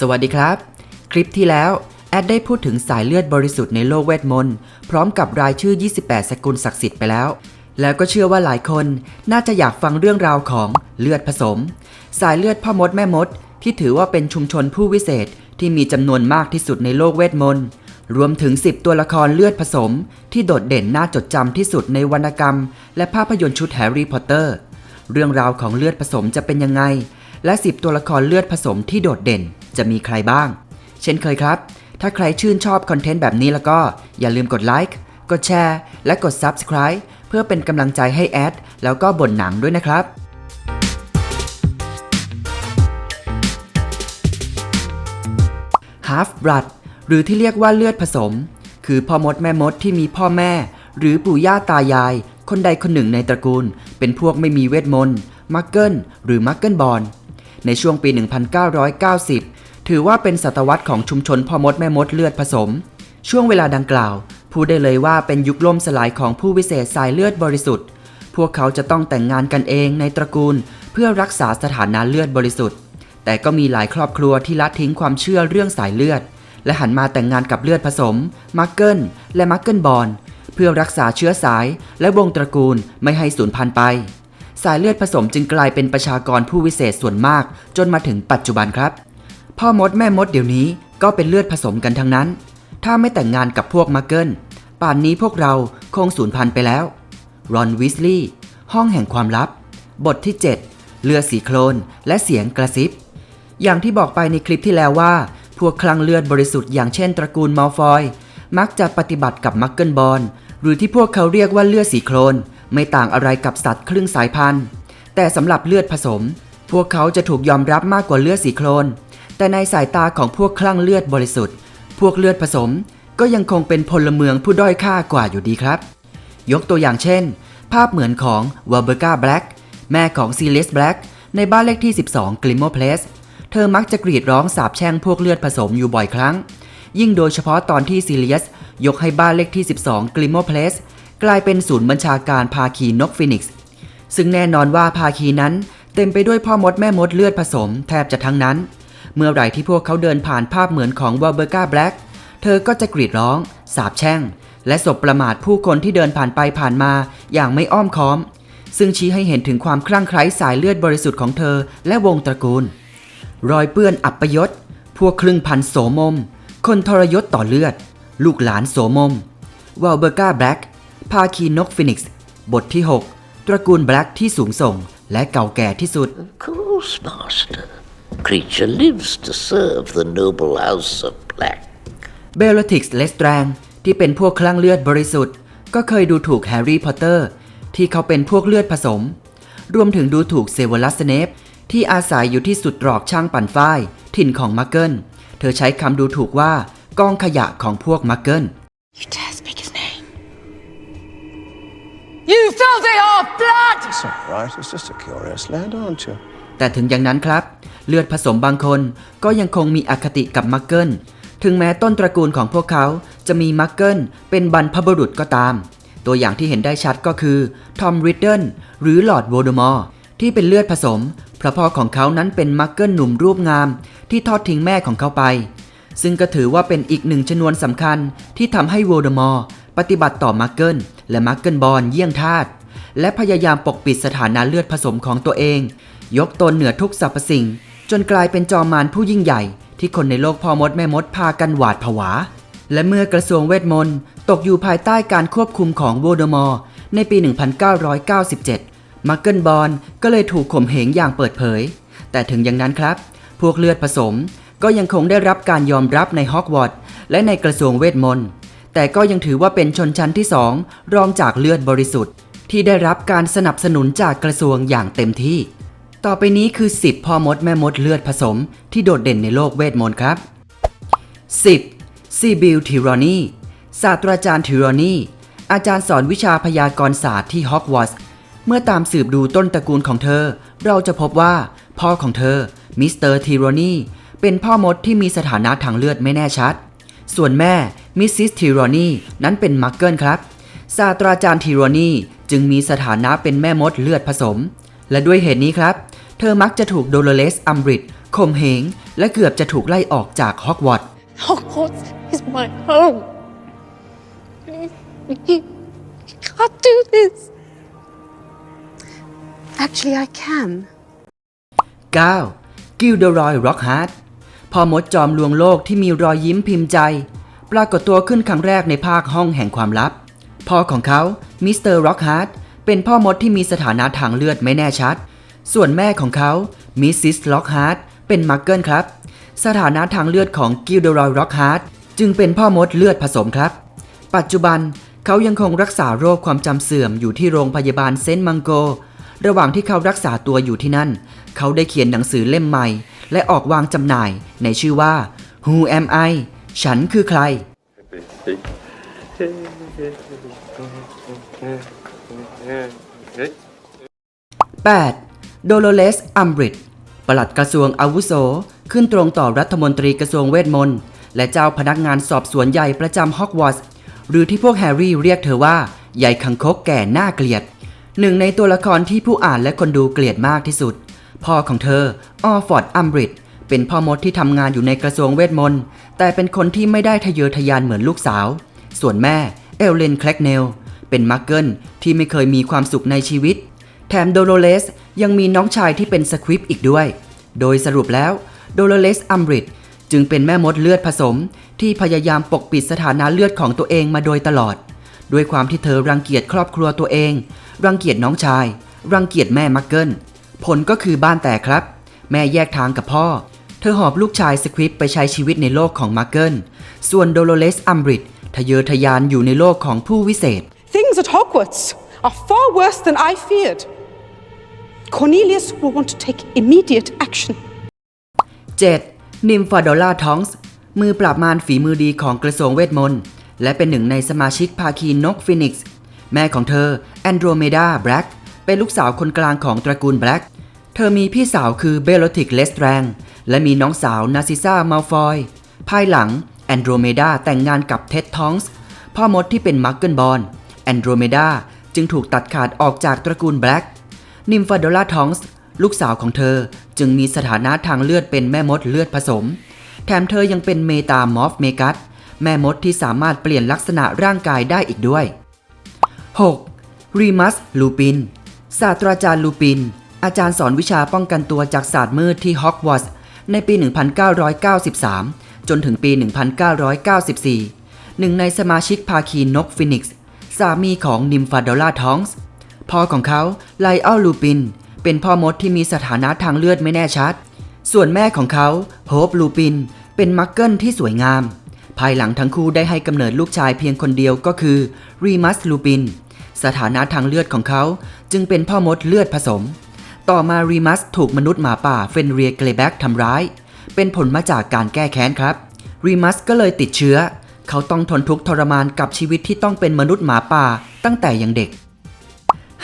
สวัสดีครับ คลิปที่แล้ว แอดได้พูดถึงสายเลือดบริสุทธิ์ในโลกเวทมนต์พร้อมกับรายชื่อ 28 สกุลศักดิ์สิทธิ์ไปแล้ว แล้วก็เชื่อว่าหลายคนน่าจะอยากฟังเรื่องราวของเลือดผสม สายเลือดพ่อมดแม่มด ที่ถือว่าเป็นชุมชนผู้วิเศษที่มีจำนวนมากที่สุดในโลกเวทมนต์รวมถึง 10 ตัวละครเลือดผสม ที่โดดเด่นน่าจดจำที่สุดในวรรณกรรม และภาพยนตร์ชุดแฮร์รี่พอตเตอร์ เรื่องราวของเลือดผสมจะเป็นยังไง และ 10 ตัวละครเลือดผสมที่โดดเด่น จะมีใครบ้าง เช่นเคยครับ ถ้าใครชื่นชอบคอนเทนต์แบบนี้แล้วก็อย่าลืมกดไลค์กดแชร์และกด Subscribe เพื่อเป็นกำลังใจให้แอดแล้วก็บ่นหนังด้วยนะครับ Half Blood หรือที่เรียกว่าเลือดผสม คือพ่อมดแม่มดที่มีพ่อแม่ หรือปู่ย่าตายาย คนใดคนหนึ่งในตระกูล เป็นพวกไม่มีเวทมนต์มักเกิลหรือมักเกิลบอลในช่วงปี 1990 ถือว่าเป็นศตวรรษของชุมชนพ่อมดแม่มดเลือดผสม ช่วงเวลาดังกล่าวพูดได้เลยว่าเป็นยุคล่มสลายของผู้วิเศษสายเลือดบริสุทธิ์ พวกเขาจะต้องแต่งงานกันเองในตระกูล เพื่อรักษาสถานะเลือดบริสุทธิ์ แต่ก็มีหลายครอบครัวที่ละทิ้งความเชื่อเรื่องสายเลือด และหันมาแต่งงานกับเลือดผสมมักเกิลและมักเกิลบอลเพื่อรักษาเชื้อสายและวงตระกูลไม่ให้สูญพันธุ์ไป สายเลือดผสมจึงกลายเป็นประชากรผู้วิเศษส่วนมาก จนมาถึงปัจจุบันครับ พ่อมดแม่มดเดี๋ยวนี้ก็เป็นเลือดผสมกันทั้งนั้น ถ้าไม่แต่งงานกับพวกมักเกิลป่านนี้พวกเราคงสูญพันธุ์ไปแล้ว รอนวิสลีย์ห้องแห่งความลับ บทที่ 7เลือดสีโคลนและเสียงกระซิบ อย่างที่บอกไปในคลิปที่แล้วว่า พวกคลังเลือดบริสุทธิ์อย่างเช่นตระกูลมัลฟอย มักจะปฏิบัติกับมักเกิลบอลหรือที่พวกเขาเรียกว่าเลือดสีโคลน ไม่ต่างอะไรกับสัตว์ครึ่งสายพันธุ์ แต่สำหรับเลือดผสม พวกเขาจะถูกยอมรับมากกว่าเลือดสีโคลน แต่ในสายตาของพวกคลั่งเลือดบริสุทธิ์ พวกเลือดผสมก็ยังคงเป็นพลเมืองผู้ด้อยค่ากว่าอยู่ดีครับ ยกตัวอย่างเช่น ภาพเหมือนของว a เบอร์กาแบล็กแม่ของซีเลสแบล็กในบ้านเลขที่ 12กลิมโมเพลสเธอมักจะกรีดร้องสาบแช่งพวกเลือดผสมอยู่บ่อยครั้ง ยิ่งโดยเฉพาะตอนที่ซีเลียสยกให้บ้านเลขที่ 12กลิมโมเพลสกลายเป็นศูนย์บัญชาการภาคีนกฟินิกซ์ซึ่งแน่นอนว่าภาคีนั้นเต็มไปด้วยพ่อมดแม่มดเลือดผสมแทบจะทั้งนั้น เมื่อไหร่ที่พวกเขาเดินผ่านภาพเหมือนของว a เบอร์กาแบล็กเธอก็จะกรีดร้อง สาบแช่ง และสบประมาทผู้คนที่เดินผ่านไปผ่านมาอย่างไม่อ้อมค้อม ซึ่งชี้ให้เห็นถึงความคลั่งไคล้สายเลือดบริสุทธิ์ของเธอและวงตระกูล รอยเปื้อนอับประยศ พวกครึ่งพันโสมม คนทรยศต่อเลือด ลูกหลานโสมมว a ลเบอร์กาแบล็กภาคีนกฟินิกซ์บทที่ 6 ตระกูลแบล็กที่สูงส่งและเก่าแก่ที่สุด Of course, Master. Creature lives to serve the noble house of black. เบลติกส์เลสแตรงที่เป็นพวกคลั่งเลือดบริสุทธิ์ ก็เคยดูถูกแฮร์รี่พอตเตอร์ ที่เขาเป็นพวกเลือดผสม รวมถึงดูถูกเซเวลัสเนปที่อาศัยอยู่ที่สุดตรอกช่างปั่นฝ้าย ถิ่นของมักเกิลเธอใช้คำดูถูกว่ากองขยะของพวกมักเกิล You dare speak his name? You filthy old blood! It's all right. It's just a curious lad, aren't you? แต่ถึงอย่างนั้นครับ เลือดผสมบางคนก็ยังคงมีอคติกับมักเกิลถึงแม้ต้นตระกูลของพวกเขาจะมีมักเกิลเป็นบรรพบุรุษก็ตาม ตัวอย่างที่เห็นได้ชัดก็คือทอมริดเดิลหรือหลอร์ดโวลเดมอร์ที่เป็นเลือดผสมเพราะพ่อของเขานั้นเป็นมักเกิลหนุ่มรูปงาม ที่ทอดทิ้งแม่ของเขาไป ซึ่งก็ถือว่าเป็นอีกหนึ่งชนวนสำคัญที่ทำให้โวลเดมอร์ปฏิบัติต่อมักเกิลและมักเกิลบอลเยี่ยงทาสและพยายามปกปิดสถานะเลือดผสมของตัวเอง ยกตนเหนือทุกสรรพสิ่ง จนกลายเป็นจอมมารผู้ยิ่งใหญ่ ที่คนในโลกพ่อมดแม่มดพากันหวาดผวา และเมื่อกระทรวงเวทมนต์ตกอยู่ภายใต้การควบคุมของโวลเดมอร์ในปี 1997มักเกิลบอลก็เลยถูกข่มเหงอย่างเปิดเผย แต่ถึงอย่างนั้นครับ พวกเลือดผสมก็ยังคงได้รับการยอมรับในฮอกวอตส์และในกระทรวงเวทมนต์แต่ก็ยังถือว่าเป็นชนชั้นที่สองรองจากเลือดบริสุทธิ์ ที่ได้รับการสนับสนุนจากกระทรวงอย่างเต็มที่ ต่อไปนี้คือ 10 พ่อมดแม่มดเลือดผสม ที่โดดเด่นในโลกเวทมนต์ครับ 10. ซีบิลทิรอนีศาสตราจารย์ทิรอนีอาจารย์สอนวิชาพยากรณศาสตร์ที่ฮอกวอตส์เมื่อตามสืบดูต้นตระกูลของเธอ เราจะพบว่า พ่อของเธอมิสเตอร์ทิรอนีเป็นพ่อมดที่มีสถานะทางเลือดไม่แน่ชัด ส่วนแม่มิสซิสทิรอนีนั้นเป็นมักเกิลครับศาสตราจารย์ทิรอนีจึงมีสถานะเป็นแม่มดเลือดผสม และด้วยเหตุนี้ครับ เธอมักจะถูกโดโลเลสอัมบริดข่มเหง และเกือบจะถูกไล่ออกจากฮอกวอตส์ Hogwarts is my home. You, you can't do this. Actually, I can. 9. กิลเดอรอยร็อกฮาร์ดพ่อมดจอมลวงโลกที่มีรอยยิ้มพิมพ์ใจ ปรากฏตัวขึ้นครั้งแรกในภาคห้องแห่งความลับ พ่อของเขามิสเตอร์ร็อกฮาร์ดเป็นพ่อมดที่มีสถานะทางเลือดไม่แน่ชัด ส่วนแม่ของเขามิสซิสล็อกฮาร์ดเป็นมักเกิลครับ สถานะทางเลือดของกิลเดอรอยร็อกฮาร์ดจึงเป็นพ่อมดเลือดผสมครับ ปัจจุบันเขายังคงรักษาโรคความจำเสื่อมอยู่ที่โรงพยาบาลเซนต์มังโก ระหว่างที่เขารักษาตัวอยู่ที่นั่น เขาได้เขียนหนังสือเล่มใหม่ และออกวางจำหน่ายในชื่อว่า Who Am I ฉันคือใคร 8. โดโลเลส อัมบริดปลัดกระทรวงอาวุโส ขึ้นตรงต่อรัฐมนตรีกระทรวงเวทมนต์ และเจ้าพนักงานสอบสวนใหญ่ประจำฮอกวอตส์ หรือที่พวกแฮร์รี่เรียกเธอว่า ใหญ่คังคกแก่หน้าเกลียด หนึ่งในตัวละครที่ผู้อ่านและคนดูเกลียดมากที่สุด พ่อของเธอ ออฟอร์ด อัมบริดเป็นพ่อมดที่ทำงานอยู่ในกระทรวงเวทมนต์ แต่เป็นคนที่ไม่ได้ทะเยอทะยานเหมือนลูกสาว ส่วนแม่ เอลเลน แคลกเนล เป็นมักเกิลที่ไม่เคยมีความสุขในชีวิต แถมโดโลเลสยังมีน้องชายที่เป็นสควิปอีกด้วย โดยสรุปแล้วโดโลเลสอัมบริดจึงเป็นแม่มดเลือดผสม ที่พยายามปกปิดสถานะเลือดของตัวเองมาโดยตลอด ด้วยความที่เธอรังเกียจครอบครัวตัวเอง รังเกียจน้องชาย รังเกียจแม่มักเกิลผลก็คือบ้านแตกครับ แม่แยกทางกับพ่อ เธอหอบลูกชายสควิปไปใช้ชีวิตในโลกของมักเกิลส่วนโดโลเลสอัมบริดทะเยอทะยานอยู่ในโลกของผู้วิเศษ Things at Hogwarts are far worse than I feared. Cornelius will want to take immediate action. 7. นิมฟาโดล่าทองส์มือปราบมารฝีมือดีของกระทรวงเวทมนต์ และเป็นหนึ่งในสมาชิกภาคีนกฟินิกซ์ แม่ของเธอแอนโดรเมดาแบล็กเป็นลูกสาวคนกลางของตระกูลแบล็กเธอมีพี่สาวคือเบลโลติกเลสแตรงและมีน้องสาวนาซิซ่ามัลฟอย ภายหลังแอนโดรเมดาแต่งงานกับเท็ดทองส์พ่อมดที่เป็นมักเกิลบอลแอนโดรเมดาจึงถูกตัดขาดออกจากตระกูลแบล็ก นิมฟาโดล่าทองส์ลูกสาวของเธอจึงมีสถานะทางเลือดเป็นแม่มดเลือดผสม แถมเธอยังเป็นเมตามอฟเมกัสแม่มดที่สามารถเปลี่ยนลักษณะร่างกายได้อีกด้วย 6. รีมัสลูปิน ศาสตราจารย์ลูปิน อาจารย์สอนวิชาป้องกันตัวจากศาสตร์มืดที่ฮอกวอตส์ในปี 1993 จนถึงปี 1994 หนึ่งในสมาชิกภาคีนกฟินิกซ์สามีของนิมฟาโดล่าทองส์ พ่อของเขาไลออลลูปิน เป็นพ่อมดที่มีสถานะทางเลือดไม่แน่ชัด ส่วนแม่ของเขาโฮปลูปิน เป็นมักเกิลที่สวยงาม ภายหลังทั้งคู่ได้ให้กำเนิดลูกชายเพียงคนเดียวก็คือรีมัสลูปิน สถานะทางเลือดของเขาจึงเป็นพ่อมดเลือดผสม ต่อมารีมัสถูกมนุษย์หมาป่าเฟนเรียเกลแบ็กทำร้าย เป็นผลมาจากการแก้แค้นครับรีมัสก็เลยติดเชื้อ เขาต้องทนทุกข์ทรมานกับชีวิตที่ต้องเป็นมนุษย์หมาป่าตั้งแต่ยังเด็ก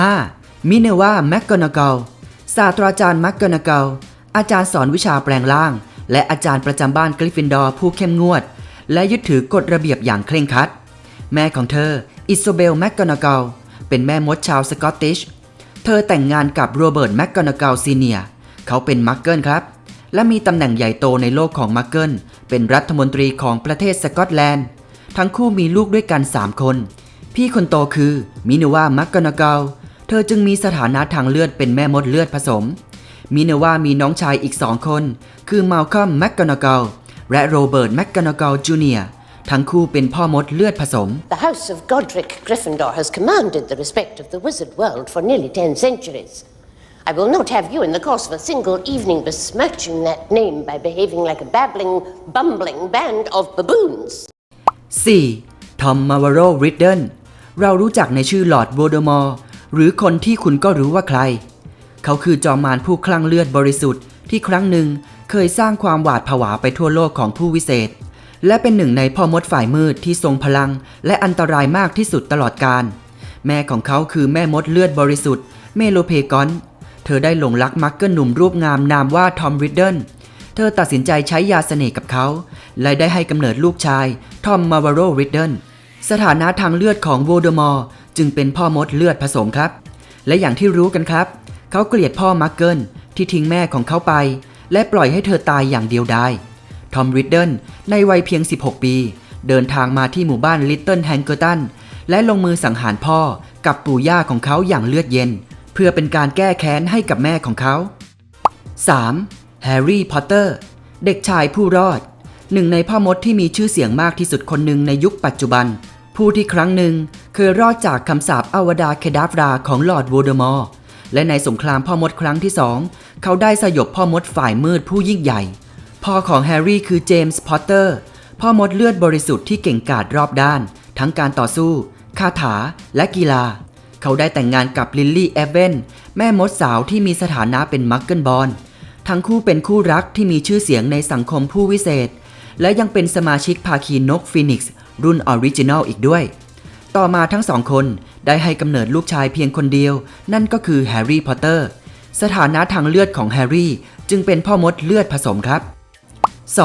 5. มิเนวาแมกกอนาเกลศาสตราจารย์แมกกอนาเกลอาจารย์สอนวิชาแปลงร่าง และอาจารย์ประจำบ้านกริฟฟินดอร์ผู้เข้มงวด และยึดถือกฎระเบียบอย่างเคร่งครัด แม่ของเธอ อิโซเบลแมกกอนาเกลเป็นแม่มดชาวสกอตติช เธอแต่งงานกับโรเบิร์ตแมกกอนาเกลซีเนียเขาเป็นมักเกิลครับ และมีตำแหน่งใหญ่โตในโลกของมักเกิลเป็นรัฐมนตรีของประเทศสกอตแลนด์ ทั้งคู่มีลูกด้วยกัน 3 คน พี่คนโตคือมินวามักกอนาเกล เธอจึงมีสถานะทางเลือดเป็นแม่มดเลือดผสม มินวามีน้องชายอีกสองคน คือมาลคอมแมกกอนาเกลและโรเบิร์ตแมกกอนาเกลจูเนียร์ทั้งคู่เป็นพ่อมดเลือดผสม The House of Godric Gryffindor has commanded the respect of the wizard world for nearly ten centuries. I will not have you, in the course of a single evening, besmirching that name by behaving like a babbling, bumbling band of baboons. 4. ทอมมาวาโรริดเดนเรารู้จักในชื่อหลอร์ดโวลเดอมอร์ หรือคนที่คุณก็รู้ว่าใคร เขาคือจอมมารผู้คลั่งเลือดบริสุทธิ์ที่ครั้งหนึ่งเคยสร้างความหวาดผวาไปทั่วโลกของผู้วิเศษ และเป็นหนึ่งในพ่อมดฝ่ายมืดที่ทรงพลัง และอันตรายมากที่สุดตลอดกาลแม่ของเขาคือแม่มดเลือดบริสุทธิ์เมโลเพกอน เธอได้หลงรักมักเกิลหนุ่มรูปงามนามว่าทอมริดเดิลเธอตัดสินใจใช้ยาเสน่ห์กับเขา และได้ให้กำเนิดลูกชาย ทอมมาวาโรริดเดิลสถานะทางเลือดของโวลเดอมอร์ จึงเป็นพ่อมดเลือดผสมครับ และอย่างที่รู้กันครับ เขาเกลียดพ่อมักเกิลที่ทิ้งแม่ของเขาไป และปล่อยให้เธอตายอย่างเดียวดายทอมริดเดิลในวัยเพียง 16 ปี เดินทางมาที่หมู่บ้านลิตเติ้ลแฮงเกอร์ตันและลงมือสังหารพ่อกับปู่ย่าของเขาอย่างเลือดเย็น เพื่อเป็นการแก้แค้นให้กับแม่ของเขา 3. แฮร์รี่ พอตเตอร์ เด็กชายผู้รอด หนึ่งในพ่อมดที่มีชื่อเสียงมากที่สุดคนหนึ่งในยุคปัจจุบัน ผู้ที่ครั้งหนึ่ง คยรอดจากคำสาปอวดาเคดาฟราของลอร์ดโวลเดมอร์และในสงครามพ่อมดครั้งที่สองเขาได้สยบพ่อมดฝ่ายมืดผู้ยิ่งใหญ่ พ่อของแฮร์รี่คือเจมส์พอตเตอร์ พ่อมดเลือดบริสุทธิ์ที่เก่งกาจรอบด้าน ทั้งการต่อสู้ คาถา และกีฬา เขาได้แต่งงานกับลิลลี่เอเวนแม่มดสาวที่มีสถานะเป็นมักเกิลบอลทั้งคู่เป็นคู่รักที่มีชื่อเสียงในสังคมผู้วิเศษ และยังเป็นสมาชิกภาคีนกฟีนิกซ์รุ่นออริจินัลอีกด้วย ต่อมาทั้งสองคนได้ให้กำเนิดลูกชายเพียงคนเดียว นั่นก็คือแฮร์รี่พอตเตอร์ สถานะทางเลือดของแฮร์รี่จึงเป็นพ่อมดเลือดผสมครับ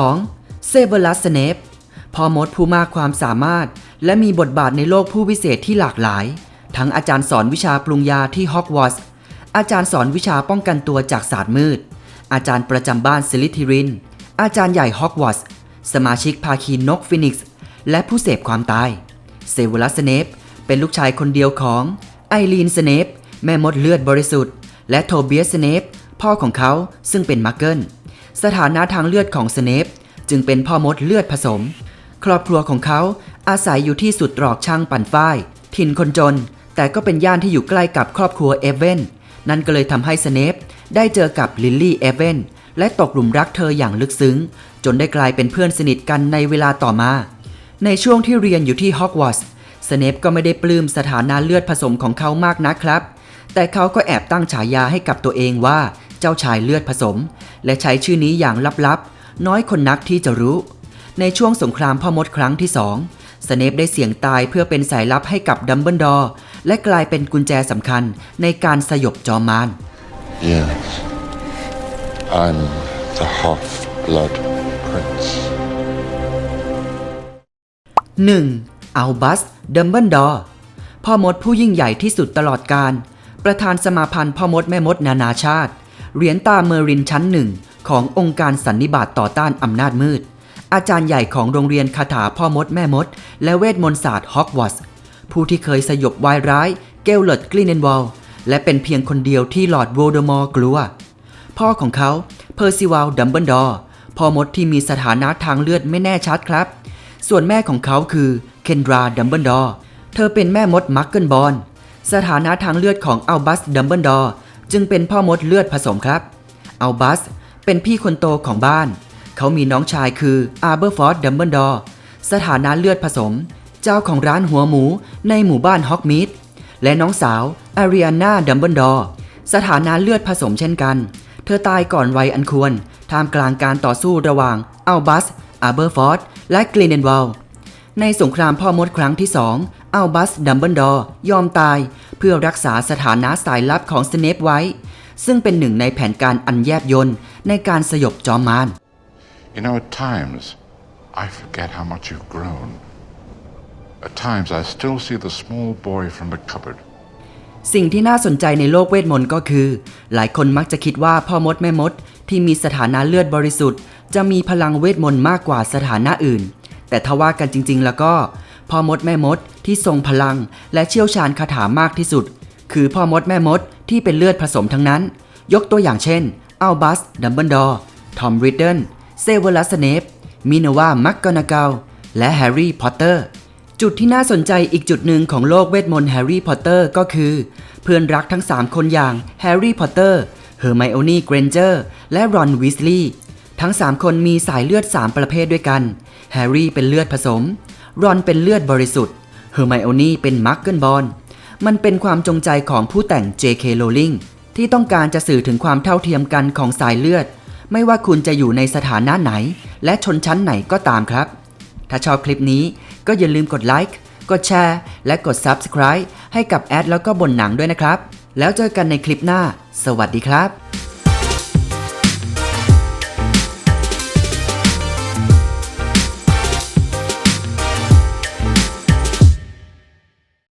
2. เซเวอรัสเนปพ่อมดผู้มากความสามารถ และมีบทบาทในโลกผู้วิเศษที่หลากหลาย ทั้งอาจารย์สอนวิชาปรุงยาที่ฮอกวอตส์อาจารย์สอนวิชาป้องกันตัวจากศาสตร์มืด อาจารย์ประจำบ้านซิลิทิริน อาจารย์ใหญ่ฮอกวอตส์สมาชิกภาคีนกฟินิกซ์และผู้เสพความตาย เซวอรัสเนปเป็นลูกชายคนเดียวของไอรีนสเนปแม่มดเลือดบริสุทธิ์ และโทเบียสสเนปพ่อของเขาซึ่งเป็นมักเกิลสถานะทางเลือดของสเนปจึงเป็นพ่อมดเลือดผสม ครอบครัวของเขาอาศัยอยู่ที่สุดตรอกช่างปั่นฝ้าย ถิ่นคนจน แต่ก็เป็นย่านที่อยู่ใกล้กับครอบครัวเอเวนนั่นก็เลยทำให้สเนปได้เจอกับลิลลี่เอเวนและตกหลุมรักเธออย่างลึกซึ้ง จนได้กลายเป็นเพื่อนสนิทกันในเวลาต่อมา ในช่วงที่เรียนอยู่ที่ฮอกวอตส์สเนปก็ไม่ได้ปลื้มสถานะเลือดผสมของเขามากนักครับ แต่เขาก็แอบตั้งฉายาให้กับตัวเองว่าเจ้าชายเลือดผสม และใช้ชื่อนี้อย่างลับๆ น้อยคนนักที่จะรู้ ในช่วงสงครามพ่อมดครั้งที่สองสเนปได้เสี่ยงตายเพื่อเป็นสายลับให้กับดัมเบิลดอร์และกลายเป็นกุญแจสำคัญในการสยบจอมมาร Yes. I'm the half-blood prince. 1. อัลบัสดัมเบิลดอร์พ่อมดผู้ยิ่งใหญ่ที่สุดตลอดการ ประธานสมาพันธ์พ่อมดแม่มดนานาชาติ เหรียญตาเมอรินชั้นหนึ่งขององค์การสันนิบาตต่อต้านอำนาจมืด อาจารย์ใหญ่ของโรงเรียนคาถาพ่อมดแม่มด และเวทมนต์ศาสตร์ฮอกวอตส์ผู้ที่เคยสยบวายร้ายเกลเลตกลินเนนวอลและเป็นเพียงคนเดียวที่หลอดโวลเดอมอร์กลัว พ่อของเขาเพอร์ซิวัลดัมเบิลดอร์พ่อมดที่มีสถานะทางเลือดไม่แน่ชัดครับ ส่วนแม่ของเขาคือเคนดราดัมเบิลดอร์เธอเป็นแม่มดมักเกิลบอลสถานะทางเลือดของอัลบัสดัมเบิลดอร์จึงเป็นพ่อมดเลือดผสมครับอัลบัสเป็นพี่คนโตของบ้าน เขามีน้องชายคืออาร์เบอร์ฟอร์ดดัมเบิลดอร์สถานะเลือดผสม เจ้าของร้านหัวหมูในหมู่บ้านฮอกมิดและน้องสาวอาริอาน่าดัมเบิลดอร์สถานะเลือดผสมเช่นกัน เธอตายก่อนวัยอันควรท่ามกลางการต่อสู้ระหว่างอัลบัส อาร์เบอร์ฟอร์ดและกลินเดนวอลในสงครามพ่อมดครั้งที่สองอัลบัสดัมเบิลดอร์ยอมตาย เพื่อรักษาสถานะสายลับของสเนปไว้ ซึ่งเป็นหนึ่งในแผนการอันแยบยลในการสยบจอมมาร You know, at times, I forget how much you've grown. At times, I still see the small boy from the cupboard. สิ่งที่น่าสนใจในโลกเวทมนต์ก็คือ หลายคนมักจะคิดว่าพ่อมดแม่มดที่มีสถานะเลือดบริสุทธิ์ จะมีพลังเวทมนต์มากกว่าสถานะอื่น แต่ถ้าว่ากันจริงๆ แล้วก็ พ่อมดแม่มดที่ทรงพลังและเชี่ยวชาญคาถามากที่สุด คือพ่อมดแม่มดที่เป็นเลือดผสมทั้งนั้น ยกตัวอย่างเช่นอัลบัสดัมเบิลดอร์ทอมริดเดิลเซเวอรัสเนปมินาวามักกอนาเกลและแฮร์รี่พอตเตอร์จุดที่น่าสนใจอีกจุดหนึ่งของโลกเวทมนต์แฮร์รี่พอตเตอร์ก็คือ เพื่อนรักทั้ง 3 คนอย่างแฮร์รี่พอตเตอร์เฮอร์ไมโอนี่เกรนเจอร์และรอนวิสลีย์ ทั้ง 3 คนมีสายเลือด 3 ประเภทด้วยกัน แฮร์รี่เป็นเลือดผสม รอนเป็นเลือดบริสุทธิ์ เฮอร์ไมโอนี่เป็นมักเกิลบอลมันเป็นความจงใจของผู้แต่ง J.K. Rowling ที่ต้องการจะสื่อถึงความเท่าเทียมกันของสายเลือด ไม่ว่าคุณจะอยู่ในสถานะไหน และชนชั้นไหนก็ตามครับ ถ้าชอบคลิปนี้ก็อย่าลืมกดไลค์กดแชร์และกด Subscribe ให้กับแอดแล้วก็บนหนังด้วยนะครับ แล้วเจอกันในคลิปหน้า สวัสดีครับ